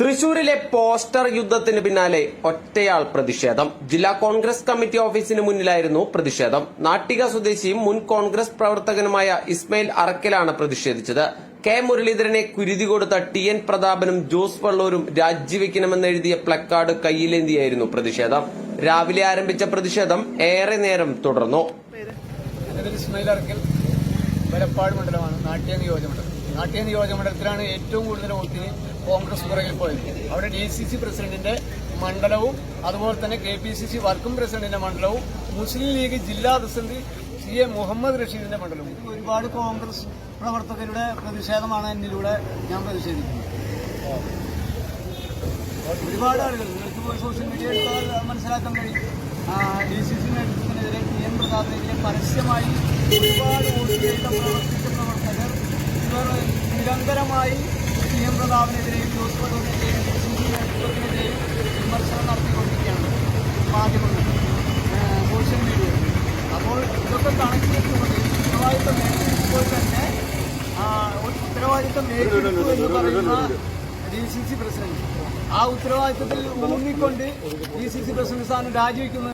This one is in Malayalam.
തൃശൂരിലെ പോസ്റ്റർ യുദ്ധത്തിന് പിന്നാലെ ഒറ്റയാൾ പ്രതിഷേധം. ജില്ലാ കോൺഗ്രസ് കമ്മിറ്റി ഓഫീസിന് മുന്നിലായിരുന്നു പ്രതിഷേധം. നാട്ടിക സ്വദേശിയും മുൻ കോൺഗ്രസ് പ്രവർത്തകനുമായ ഇസ്മയിൽ അറക്കലാണ് പ്രതിഷേധിച്ചത്. കെ മുരളീധരനെ കുരുതി കൊടുത്ത ടി എൻ പ്രതാപനും ജോസ് വള്ളൂരും രാജിവെക്കണമെന്നെഴുതിയ പ്ലക്കാർഡ് കയ്യിലേന്തിയായിരുന്നു പ്രതിഷേധം. രാവിലെ ആരംഭിച്ച പ്രതിഷേധം ഏറെ നേരം തുടർന്നു. എന്റെ പേര് ഇസ്മായിൽ അറക്കൽ വലപ്പാട് മണ്ഡലമാണ് നാട്യ നിയോജക മണ്ഡലത്തിലാണ് ഏറ്റവും കൂടുതൽ വോട്ടിന് കോൺഗ്രസ് പുറകിൽ പോയി. അവിടെ ഡി സി സി പ്രസിഡന്റിന്റെ മണ്ഡലവും അതുപോലെ തന്നെ K P C C working പ്രസിഡന്റിന്റെ മണ്ഡലവും മുസ്ലിം ലീഗ് ജില്ലാ പ്രസിഡന്റ് സി എ മുഹമ്മദ് റഷീദിന്റെ മണ്ഡലവും. ഒരുപാട് കോൺഗ്രസ് പ്രവർത്തകരുടെ പ്രതിഷേധമാണ് എന്നിലൂടെ ഞാൻ പ്രതിഷേധിക്കുന്നത്. ഒരുപാട് ആളുകൾ നിങ്ങൾക്ക് സോഷ്യൽ മീഡിയ മനസ്സിലാക്കാൻ കഴിയും. ഡി സി സി നേതൃത്വത്തിനെതിരെ ടി എൻ പ്രതാപനെതിരെ പരസ്യമായി ഒരുപാട് പ്രവർത്തിച്ച പ്രവർത്തകർ ഇവർ നിരന്തരമായി പ്രതാപനെതിരെയും ജോസ് സി നേതൃത്വത്തിനെതിരെയും വിമർശനം നടത്തിക്കൊണ്ടിരിക്കുകയാണ് മാധ്യമങ്ങൾ സോഷ്യൽ മീഡിയ. അപ്പോൾ ഇതൊക്കെ കണക്കിലെടുത്തുകൊണ്ട് ഉത്തരവാദിത്തം ഏറ്റെടുക്കുമ്പോൾ തന്നെ ഉത്തരവാദിത്തം ഏറ്റെടുത്തു എന്ന് പറയുന്ന ഡി സി സി പ്രസിഡന്റ്. ആ ഉത്തരവാദിത്തത്തിൽ ഊന്നിക്കൊണ്ട് ഡി സി സി പ്രസിഡന്റ് സ്ഥാനം രാജിവെക്കുന്നത്